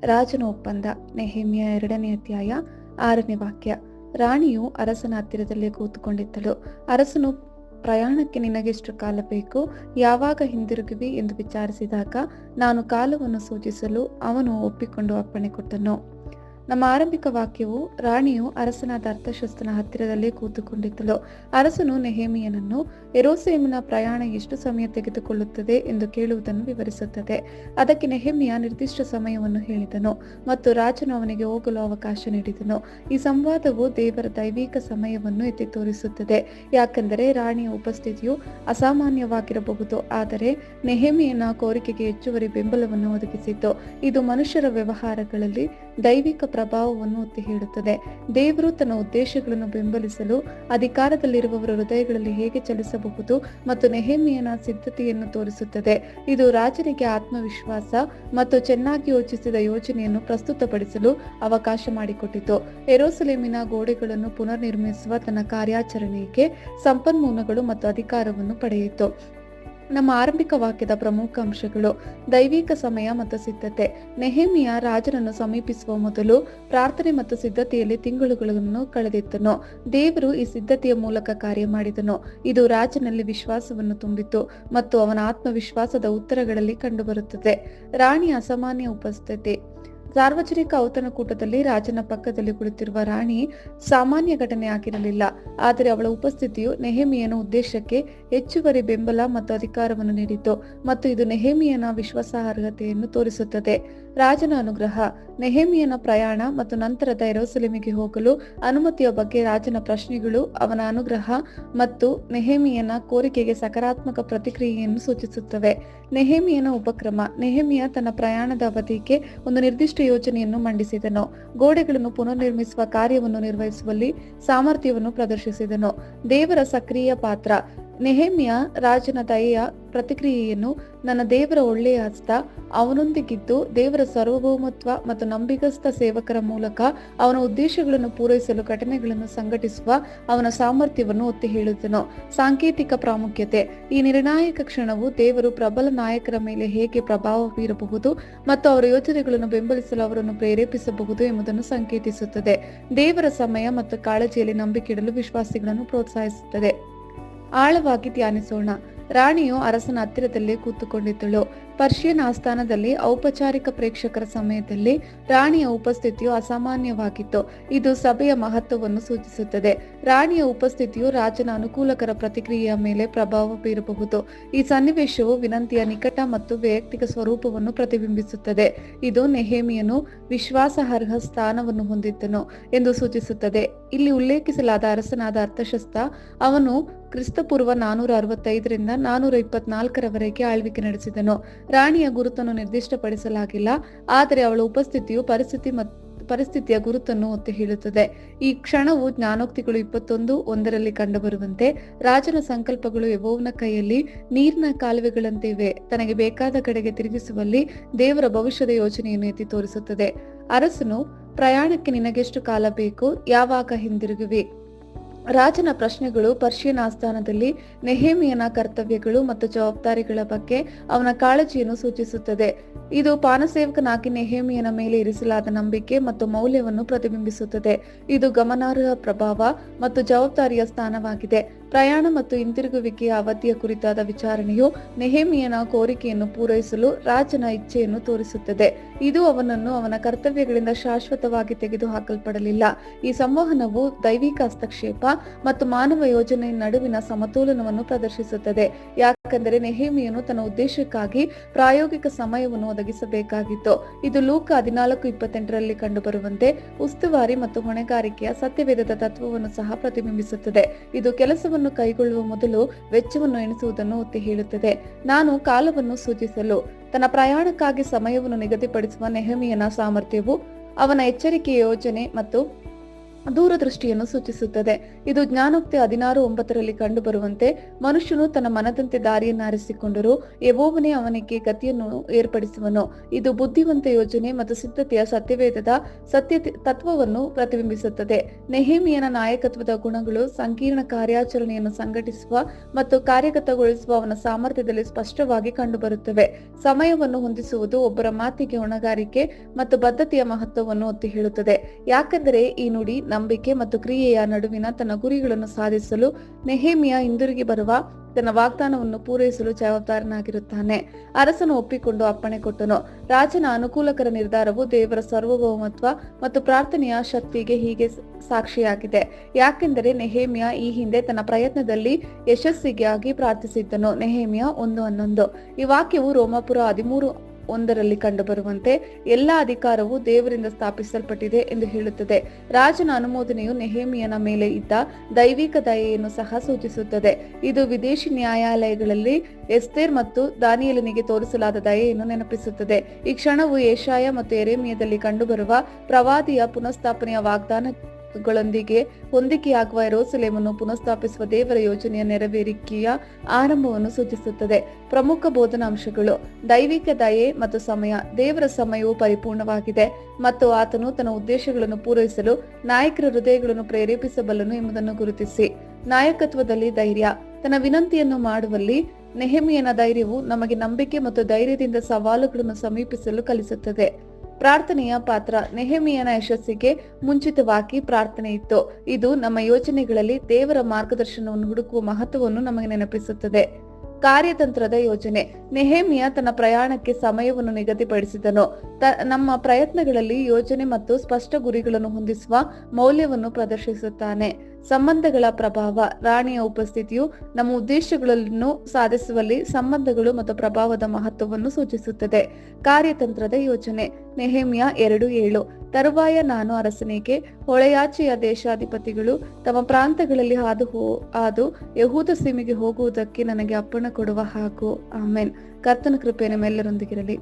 ರಾಜನ ಒಪ್ಪಂದ. ನೆಹೆಮಿಯ ಎರಡನೇ ಅಧ್ಯಾಯ ಆರನೇ ವಾಕ್ಯ. ರಾಣಿಯು ಅರಸನ ಹತ್ತಿರದಲ್ಲೇ ಕೂತುಕೊಂಡಿದ್ದಳು. ಅರಸನು, ಪ್ರಯಾಣಕ್ಕೆ ನಿನಗೆಷ್ಟು ಕಾಲ ಬೇಕು? ಯಾವಾಗ ಹಿಂದಿರುಗುವಿ? ಎಂದು ವಿಚಾರಿಸಿದಾಗ, ನಾನು ಕಾಲವನ್ನು ಸೂಚಿಸಲು ಅವನು ಒಪ್ಪಿಕೊಂಡು ಅಪ್ಪಣೆ ಕೊಟ್ಟನು. ನಮ್ಮ ಆರಂಭಿಕ ವಾಕ್ಯವು ರಾಣಿಯು ಅರಸನಾದ ಅರ್ಥಶಸ್ತ್ರನ ಹತ್ತಿರದಲ್ಲೇ ಕೂತುಕೊಂಡಿದ್ದಳು. ಅರಸನು ನೆಹೇಮಿಯನನ್ನು ಎರೋಸೇಮಿನ ಪ್ರಯಾಣ ಎಷ್ಟು ಸಮಯ ತೆಗೆದುಕೊಳ್ಳುತ್ತದೆ ಎಂದು ಕೇಳುವುದನ್ನು ವಿವರಿಸುತ್ತದೆ. ಅದಕ್ಕೆ ನೆಹೆಮಿಯ ನಿರ್ದಿಷ್ಟ ಸಮಯವನ್ನು ಹೇಳಿದನು ಮತ್ತು ರಾಜನು ಅವನಿಗೆ ಹೋಗಲು ಅವಕಾಶ ನೀಡಿದನು. ಈ ಸಂವಾದವು ದೇವರ ದೈವಿಕ ಸಮಯವನ್ನು ಎತ್ತಿ ತೋರಿಸುತ್ತದೆ. ಯಾಕೆಂದರೆ ರಾಣಿಯ ಉಪಸ್ಥಿತಿಯು ಅಸಾಮಾನ್ಯವಾಗಿರಬಹುದು. ಆದರೆ ನೆಹೆಮಿಯನ ಕೋರಿಕೆಗೆ ಹೆಚ್ಚುವರಿ ಬೆಂಬಲವನ್ನು ಒದಗಿಸಿತು ಇದು ಮನುಷ್ಯರ ವ್ಯವಹಾರಗಳಲ್ಲಿ ದೈವಿಕ ಪ್ರಭಾವವನ್ನು ಒತ್ತಿ ಹೇಳುತ್ತದೆ. ದೇವರು ತನ್ನ ಉದ್ದೇಶಗಳನ್ನು ಬೆಂಬಲಿಸಲು ಅಧಿಕಾರದಲ್ಲಿರುವವರ ಹೃದಯಗಳಲ್ಲಿ ಹೇಗೆ ಚಲಿಸಬಹುದು ಮತ್ತು ನೆಹೆಮಿಯನ ಸಿದ್ಧತೆಯನ್ನು ತೋರಿಸುತ್ತದೆ. ಇದು ರಾಜನಿಗೆ ಆತ್ಮವಿಶ್ವಾಸ ಮತ್ತು ಚೆನ್ನಾಗಿ ಯೋಚಿಸಿದ ಯೋಜನೆಯನ್ನು ಪ್ರಸ್ತುತಪಡಿಸಲು ಅವಕಾಶ ಮಾಡಿಕೊಟ್ಟಿತು. ಎರೋಸಲೇಮಿನ ಗೋಡೆಗಳನ್ನು ಪುನರ್ನಿರ್ಮಿಸುವ ತನ್ನ ಕಾರ್ಯಾಚರಣೆಗೆ ಸಂಪನ್ಮೂಲಗಳು ಮತ್ತು ಅಧಿಕಾರವನ್ನು ಪಡೆಯಿತು. ನಮ್ಮ ಆರಂಭಿಕ ವಾಕ್ಯದ ಪ್ರಮುಖ ಅಂಶಗಳು ದೈವಿಕ ಸಮಯ ಮತ್ತು ಸಿದ್ಧತೆ. ನೆಹೆಮಿಯ ರಾಜನನ್ನು ಸಮೀಪಿಸುವ ಮೊದಲು ಪ್ರಾರ್ಥನೆ ಮತ್ತು ಸಿದ್ಧತೆಯಲ್ಲಿ ತಿಂಗಳುಗಳನ್ನು ಕಳೆದಿತ್ತನು ದೇವರು ಈ ಸಿದ್ಧತೆಯ ಮೂಲಕ ಕಾರ್ಯ ಮಾಡಿದನು. ಇದು ರಾಜನಲ್ಲಿ ವಿಶ್ವಾಸವನ್ನು ತುಂಬಿತು ಮತ್ತು ಅವನ ಆತ್ಮವಿಶ್ವಾಸದ ಉತ್ತರಗಳಲ್ಲಿ ಕಂಡುಬರುತ್ತದೆ. ರಾಣಿ ಅಸಾಮಾನ್ಯ ಉಪಸ್ಥಿತಿ. ಸಾರ್ವಜನಿಕ ಔತಣಕೂಟದಲ್ಲಿ ರಾಜನ ಪಕ್ಕದಲ್ಲಿ ಕುಳಿತಿರುವ ರಾಣಿ ಸಾಮಾನ್ಯ ಘಟನೆ ಆಗಿರಲಿಲ್ಲ. ಆದರೆ ಅವಳ ಉಪಸ್ಥಿತಿಯು ನೆಹೆಮಿಯನ ಉದ್ದೇಶಕ್ಕೆ ಹೆಚ್ಚುವರಿ ಬೆಂಬಲ ಮತ್ತು ಅಧಿಕಾರವನ್ನು ನೀಡಿತು ಮತ್ತು ಇದು ನೆಹೆಮಿಯನ ವಿಶ್ವಾಸಾರ್ಹತೆಯನ್ನು ತೋರಿಸುತ್ತದೆ. ರಾಜನ ಅನುಗ್ರಹ, ನೆಹೆಮಿಯನ ಪ್ರಯಾಣ ಮತ್ತು ನಂತರದ ಎರೋಸಲೆಮಿಗೆ ಹೋಗಲು ಅನುಮತಿಯ ಬಗ್ಗೆ ರಾಜನ ಪ್ರಶ್ನೆಗಳು, ಅವನ ಅನುಗ್ರಹ ಮತ್ತು ನೆಹೆಮಿಯನ ಕೋರಿಕೆಗೆ ಸಕಾರಾತ್ಮಕ ಪ್ರತಿಕ್ರಿಯೆಯನ್ನು ಸೂಚಿಸುತ್ತವೆ. ನೆಹೆಮಿಯನ ಉಪಕ್ರಮ, ನೆಹೆಮಿಯ ತನ್ನ ಪ್ರಯಾಣದ ಅವಧಿಗೆ ಒಂದು ನಿರ್ದಿಷ್ಟ ಯೋಜನೆಯನ್ನು ಮಂಡಿಸಿದನು. ಗೋಡೆಗಳನ್ನು ಪುನರ್ನಿರ್ಮಿಸುವ ಕಾರ್ಯವನ್ನು ನಿರ್ವಹಿಸುವಲ್ಲಿ ಸಾಮರ್ಥ್ಯವನ್ನು ಪ್ರದರ್ಶಿಸಿದನು. ದೇವರ ಸಕ್ರಿಯ ಪಾತ್ರ. ನೆಹೆಮಿಯ ರಾಜನ ದಯೆಯ ಪ್ರತಿಕ್ರಿಯೆಯನ್ನು ನನ್ನ ದೇವರ ಒಳ್ಳೆಯ ಹಸ್ತ, ಅವನೊಂದಿಗಿದ್ದು ದೇವರ ಸಾರ್ವಭೌಮತ್ವ ಮತ್ತು ನಂಬಿಗಸ್ತ ಸೇವಕರ ಮೂಲಕ ಅವನ ಉದ್ದೇಶಗಳನ್ನು ಪೂರೈಸಲು ಘಟನೆಗಳನ್ನು ಸಂಘಟಿಸುವ ಅವನ ಸಾಮರ್ಥ್ಯವನ್ನು ಒತ್ತಿ ಹೇಳಿದನು ಸಾಂಕೇತಿಕ ಪ್ರಾಮುಖ್ಯತೆ. ಈ ನಿರ್ಣಾಯಕ ಕ್ಷಣವು ದೇವರು ಪ್ರಬಲ ನಾಯಕರ ಮೇಲೆ ಹೇಗೆ ಪ್ರಭಾವ ಬೀರಬಹುದು ಮತ್ತು ಅವರ ಯೋಜನೆಗಳನ್ನು ಬೆಂಬಲಿಸಲು ಅವರನ್ನು ಪ್ರೇರೇಪಿಸಬಹುದು ಎಂಬುದನ್ನು ಸಂಕೇತಿಸುತ್ತದೆ. ದೇವರ ಸಮಯ ಮತ್ತು ಕಾಳಜಿಯಲ್ಲಿ ನಂಬಿಕೆ ಇಡಲು ವಿಶ್ವಾಸಿಗಳನ್ನು ಪ್ರೋತ್ಸಾಹಿಸುತ್ತದೆ. ಆಳವಾಗಿ ಧ್ಯಾನಿಸೋಣ. ರಾಣಿಯು ಅರಸನ ಹತ್ತಿರದಲ್ಲಿ ಕೂತುಕೊಂಡಿದ್ದಳು. ಪರ್ಷಿಯನ್ ಆಸ್ಥಾನದಲ್ಲಿ ಔಪಚಾರಿಕ ಪ್ರೇಕ್ಷಕರ ಸಮಯದಲ್ಲಿ ರಾಣಿಯ ಉಪಸ್ಥಿತಿಯು ಅಸಾಮಾನ್ಯವಾಗಿತ್ತು. ಇದು ಸಭೆಯ ಮಹತ್ವವನ್ನು ಸೂಚಿಸುತ್ತದೆ. ರಾಣಿಯ ಉಪಸ್ಥಿತಿಯು ರಾಜನ ಅನುಕೂಲಕರ ಪ್ರತಿಕ್ರಿಯೆಯ ಮೇಲೆ ಪ್ರಭಾವ ಬೀರಬಹುದು. ಈ ಸನ್ನಿವೇಶವು ವಿನಂತಿಯ ನಿಕಟ ಮತ್ತು ವೈಯಕ್ತಿಕ ಸ್ವರೂಪವನ್ನು ಪ್ರತಿಬಿಂಬಿಸುತ್ತದೆ. ಇದು ನೆಹೇಮಿಯನು ವಿಶ್ವಾಸಾರ್ಹ ಸ್ಥಾನವನ್ನು ಹೊಂದಿದ್ದನು ಎಂದು ಸೂಚಿಸುತ್ತದೆ. ಇಲ್ಲಿ ಉಲ್ಲೇಖಿಸಲಾದ ಅರಸನಾದ ಅರ್ಥಶಸ್ತ್ರ ಅವನು ಕ್ರಿಸ್ತಪೂರ್ವ ನಾನೂರ ಅರವತ್ತೈದರಿಂದ ನಾನೂರ ಇಪ್ಪತ್ನಾಲ್ಕರವರೆಗೆ ಆಳ್ವಿಕೆ ನಡೆಸಿದನು. ರಾಣಿಯ ಗುರುತನ್ನು ನಿರ್ದಿಷ್ಟಪಡಿಸಲಾಗಿಲ್ಲ, ಆದರೆ ಅವಳ ಉಪಸ್ಥಿತಿಯು ಪರಿಸ್ಥಿತಿ ಪರಿಸ್ಥಿತಿಯ ಗುರುತನ್ನು ಒತ್ತಿ ಹೇಳುತ್ತದೆ. ಈ ಕ್ಷಣವು ಜ್ಞಾನೋಕ್ತಿಗಳು ಇಪ್ಪತ್ತೊಂದು, ಒಂದರಲ್ಲಿ ಕಂಡುಬರುವಂತೆ ರಾಜನ ಸಂಕಲ್ಪಗಳು ಯಬೋವನ ಕೈಯಲ್ಲಿ ನೀರಿನ ಕಾಲುವೆಗಳಂತೆ ಇವೆ ತನಗೆ ಬೇಕಾದ ಕಡೆಗೆ ತಿರುಗಿಸುವಲ್ಲಿ ದೇವರ ಭವಿಷ್ಯದ ಯೋಜನೆಯನ್ನು ಎತ್ತಿ ತೋರಿಸುತ್ತದೆ. ಅರಸನು, ಪ್ರಯಾಣಕ್ಕೆ ನಿನಗೆಷ್ಟು ಕಾಲ ಬೇಕು? ಯಾವಾಗ ಹಿಂದಿರುಗುವಿ? ರಾಜನ ಪ್ರಶ್ನೆಗಳು ಪರ್ಷಿಯನ್ ಆಸ್ಥಾನದಲ್ಲಿ ನೆಹೇಮಿಯನ ಕರ್ತವ್ಯಗಳು ಮತ್ತು ಜವಾಬ್ದಾರಿಗಳ ಬಗ್ಗೆ ಅವನ ಕಾಳಜಿಯನ್ನು ಸೂಚಿಸುತ್ತದೆ. ಇದು ಪಾನಸೇವಕನಾಗಿ ನೆಹೇಮಿಯನ ಮೇಲೆ ಇರಿಸಲಾದ ನಂಬಿಕೆ ಮತ್ತು ಮೌಲ್ಯವನ್ನು ಪ್ರತಿಬಿಂಬಿಸುತ್ತದೆ. ಇದು ಗಮನಾರ್ಹ ಪ್ರಭಾವ ಮತ್ತು ಜವಾಬ್ದಾರಿಯ ಸ್ಥಾನವಾಗಿದೆ. ಪ್ರಯಾಣ ಮತ್ತು ಹಿಂತಿರುಗುವಿಕೆಯ ಅವಧಿಯ ಕುರಿತಾದ ವಿಚಾರಣೆಯು ನೆಹೇಮಿಯನ ಕೋರಿಕೆಯನ್ನು ಪೂರೈಸಲು ರಾಜನ ಇಚ್ಛೆಯನ್ನು ತೋರಿಸುತ್ತದೆ. ಇದು ಅವನನ್ನು ಅವನ ಕರ್ತವ್ಯಗಳಿಂದ ಶಾಶ್ವತವಾಗಿ ತೆಗೆದುಹಾಕಲ್ಪಡಲಿಲ್ಲ. ಈ ಸಂವಹನವು ದೈವಿಕ ಹಸ್ತಕ್ಷೇಪ ಮತ್ತು ಮಾನವ ಯೋಜನೆಯ ನಡುವಿನ ಸಮತೋಲನವನ್ನು ಪ್ರದರ್ಶಿಸುತ್ತದೆ. ಯಾಕೆಂದರೆ ನೆಹೇಮಿಯನು ತನ್ನ ಉದ್ದೇಶಕ್ಕಾಗಿ ಪ್ರಾಯೋಗಿಕ ಸಮಯವನ್ನು ಒದಗಿಸಬೇಕಾಗಿತ್ತು. ಇದು ಲೂಕ ಹದಿನಾಲ್ಕು ಇಪ್ಪತ್ತೆಂಟರಲ್ಲಿ ಕಂಡುಬರುವಂತೆ ಉಸ್ತುವಾರಿ ಮತ್ತು ಹೊಣೆಗಾರಿಕೆಯ ಸತ್ಯವೇದದ ತತ್ವವನ್ನು ಸಹ ಪ್ರತಿಬಿಂಬಿಸುತ್ತದೆ. ಇದು ಕೆಲಸವನ್ನು ಕೈಗೊಳ್ಳುವ ಮೊದಲು ವೆಚ್ಚವನ್ನು ಎಣಿಸುವುದನ್ನು ಒತ್ತಿ ಹೇಳುತ್ತದೆ. ನಾನು ಕಾಲವನ್ನು ಸೂಚಿಸಲು, ತನ್ನ ಪ್ರಯಾಣಕ್ಕಾಗಿ ಸಮಯವನ್ನು ನಿಗದಿಪಡಿಸುವ ನೆಹಮಿಯನ ಸಾಮರ್ಥ್ಯವು, ಅವನ ಎಚ್ಚರಿಕೆಯ ಯೋಜನೆ ಮತ್ತು ದೂರದೃಷ್ಟಿಯನ್ನು ಸೂಚಿಸುತ್ತದೆ. ಇದು ಜ್ಞಾನೋಕ್ತಿ ಹದಿನಾರು ಒಂಬತ್ತರಲ್ಲಿ ಕಂಡುಬರುವಂತೆ ಮನುಷ್ಯನು ತನ್ನ ಮನದಂತೆ ದಾರಿಯನ್ನು ಆರಿಸಿಕೊಂಡರೂ ಯೆಹೋವನೇ ಅವನಿಗೆ ಗತಿಯನ್ನು ಏರ್ಪಡಿಸುವನು. ಇದು ಬುದ್ಧಿವಂತ ಯೋಜನೆ ಮತ್ತು ಸಿದ್ಧತೆಯ ಸತ್ಯವೇದದ ಸತ್ಯ ತತ್ವವನ್ನು ಪ್ರತಿಬಿಂಬಿಸುತ್ತದೆ. ನೆಹೇಮಿಯನ ನಾಯಕತ್ವದ ಗುಣಗಳು ಸಂಕೀರ್ಣ ಕಾರ್ಯಾಚರಣೆಯನ್ನು ಸಂಘಟಿಸುವ ಮತ್ತು ಕಾರ್ಯಗತಗೊಳಿಸುವ ಅವನ ಸಾಮರ್ಥ್ಯದಲ್ಲಿ ಸ್ಪಷ್ಟವಾಗಿ ಕಂಡುಬರುತ್ತವೆ. ಸಮಯವನ್ನು ಹೊಂದಿಸುವುದು ಒಬ್ಬರ ಮಾತಿಗೆ ಹೊಣೆಗಾರಿಕೆ ಮತ್ತು ಬದ್ಧತೆಯ ಮಹತ್ವವನ್ನು ಒತ್ತಿ ಹೇಳುತ್ತದೆ ಯಾಕೆಂದರೆ ಈ ನುಡಿ ನಂಬಿಕೆ ಮತ್ತು ಕ್ರಿಯೆಯ ನಡುವಿನ ತನ್ನ ಗುರಿಗಳನ್ನು ಸಾಧಿಸಲು ನೆಹೇಮಿಯ ಹಿಂದಿರುಗಿ ಬರುವ ತನ್ನ ವಾಗ್ದಾನವನ್ನು ಪೂರೈಸಲು ಜವಾಬ್ದಾರನಾಗಿರುತ್ತಾನೆ. ಅರಸನು ಒಪ್ಪಿಕೊಂಡು ಅಪ್ಪಣೆ ಕೊಟ್ಟನು. ರಾಜನ ಅನುಕೂಲಕರ ನಿರ್ಧಾರವು ದೇವರ ಸಾರ್ವಭೌಮತ್ವ ಮತ್ತು ಪ್ರಾರ್ಥನೆಯ ಶಕ್ತಿಗೆ ಹೀಗೆ ಸಾಕ್ಷಿಯಾಗಿದೆ. ಯಾಕೆಂದರೆ ನೆಹೇಮಿಯ ಈ ಹಿಂದೆ ತನ್ನ ಪ್ರಯತ್ನದಲ್ಲಿ ಯಶಸ್ಸಿಗಾಗಿ ಪ್ರಾರ್ಥಿಸಿದ್ದನು. ನೆಹೇಮಿಯ ಒಂದು ಹನ್ನೊಂದು. ಈ ವಾಕ್ಯವು ರೋಮಾಪುರ ಹದಿಮೂರು ಒಂದರಲ್ಲಿ ಕಂಡುಬರುವಂತೆ ಎಲ್ಲ ಅಧಿಕಾರವು ದೇವರಿಂದ ಸ್ಥಾಪಿಸಲ್ಪಟ್ಟಿದೆ ಎಂದು ಹೇಳುತ್ತದೆ. ರಾಜನ ಅನುಮೋದನೆಯು ನೆಹೇಮಿಯನ ಮೇಲೆ ಇದ್ದ ದೈವಿಕ ದಯೆಯನ್ನು ಸಹ ಸೂಚಿಸುತ್ತದೆ. ಇದು ವಿದೇಶಿ ನ್ಯಾಯಾಲಯಗಳಲ್ಲಿ ಎಸ್ತೇರ್ ಮತ್ತು ದಾನಿಯಲನಿಗೆ ತೋರಿಸಲಾದ ದಯೆಯನ್ನು ನೆನಪಿಸುತ್ತದೆ. ಈ ಕ್ಷಣವು ಏಷಾಯ ಮತ್ತು ಎರೇಮಿಯದಲ್ಲಿ ಕಂಡುಬರುವ ಪ್ರವಾದಿಯ ಪುನಃಸ್ಥಾಪನೆಯ ವಾಗ್ದಾನಗಳೊಂದಿಗೆ ಹೊಂದಿಕೆಯಾಗುವ ಎರೋಸಲೇಮನ್ನು ಪುನಃಸ್ಥಾಪಿಸುವ ದೇವರ ಯೋಜನೆಯ ನೆರವೇರಿಕೆಯ ಆರಂಭವನ್ನು ಸೂಚಿಸುತ್ತದೆ. ಪ್ರಮುಖ ಬೋಧನಾಂಶಗಳು, ದೈವಿಕ ದಯೆ ಮತ್ತು ಸಮಯ, ದೇವರ ಸಮಯವು ಪರಿಪೂರ್ಣವಾಗಿದೆ ಮತ್ತು ಆತನು ತನ್ನ ಉದ್ದೇಶಗಳನ್ನು ಪೂರೈಸಲು, ನಾಯಕರ ಹೃದಯಗಳನ್ನು ಪ್ರೇರೇಪಿಸಬಲ್ಲನು ಎಂಬುದನ್ನು ಗುರುತಿಸಿ. ನಾಯಕತ್ವದಲ್ಲಿ ಧೈರ್ಯ, ತನ್ನ ವಿನಂತಿಯನ್ನು ಮಾಡುವಲ್ಲಿ ನೆಹಮಿಯನ ಧೈರ್ಯವು ನಮಗೆ ನಂಬಿಕೆ ಮತ್ತು ಧೈರ್ಯದಿಂದ ಸವಾಲುಗಳನ್ನು ಸಮೀಪಿಸಲು ಕಲಿಸುತ್ತದೆ. ಪ್ರಾರ್ಥನೆಯ ಪಾತ್ರ ನೆಹಮಿಯನ ಯಶಸ್ಸಿಗೆ ಮುಂಚಿತವಾಗಿ ಪ್ರಾರ್ಥನೆ ಇತ್ತು. ಇದು ನಮ್ಮ ಯೋಜನೆಗಳಲ್ಲಿ ದೇವರ ಮಾರ್ಗದರ್ಶನವನ್ನು ಹುಡುಕುವ ಮಹತ್ವವನ್ನು ನಮಗೆ ನೆನಪಿಸುತ್ತದೆ. ಕಾರ್ಯತಂತ್ರದ ಯೋಜನೆ. ನೆಹೇಮಿಯ ತನ್ನ ಪ್ರಯಾಣಕ್ಕೆ ಸಮಯವನ್ನು ನಿಗದಿಪಡಿಸಿದನು. ನಮ್ಮ ಪ್ರಯತ್ನಗಳಲ್ಲಿ ಯೋಜನೆ ಮತ್ತು ಸ್ಪಷ್ಟ ಗುರಿಗಳನ್ನು ಹೊಂದಿಸುವ ಮೌಲ್ಯವನ್ನು ಪ್ರದರ್ಶಿಸುತ್ತಾನೆ. ಸಂಬಂಧಗಳ ಪ್ರಭಾವ, ರಾಣಿಯ ಉಪಸ್ಥಿತಿಯು ನಮ್ಮ ಉದ್ದೇಶಗಳನ್ನು ಸಾಧಿಸುವಲ್ಲಿ ಸಂಬಂಧಗಳು ಮತ್ತು ಪ್ರಭಾವದ ಮಹತ್ವವನ್ನು ಸೂಚಿಸುತ್ತದೆ. ಕಾರ್ಯತಂತ್ರದ ಯೋಜನೆ ನೆಹೇಮಿಯ ಎರಡು ಏಳು. ತರುವಾಯ ನಾನು ಅರಸನಿಗೆ, ಹೊಳೆಯಾಚೆಯ ದೇಶಾಧಿಪತಿಗಳು ತಮ್ಮ ಪ್ರಾಂತಗಳಲ್ಲಿ ಹಾದು ಹೋ, ಹಾದು ಯಹೂದ ಸೀಮೆಗೆ ಹೋಗುವುದಕ್ಕೆ ನನಗೆ ಅಪ್ಪಣ ಕೊಡುವ ಹಾಗೂ. ಆಮೇನ್. ಕರ್ತನ ಕೃಪೆ ನಿಮ್ಮೆಲ್ಲರೊಂದಿಗಿರಲಿ.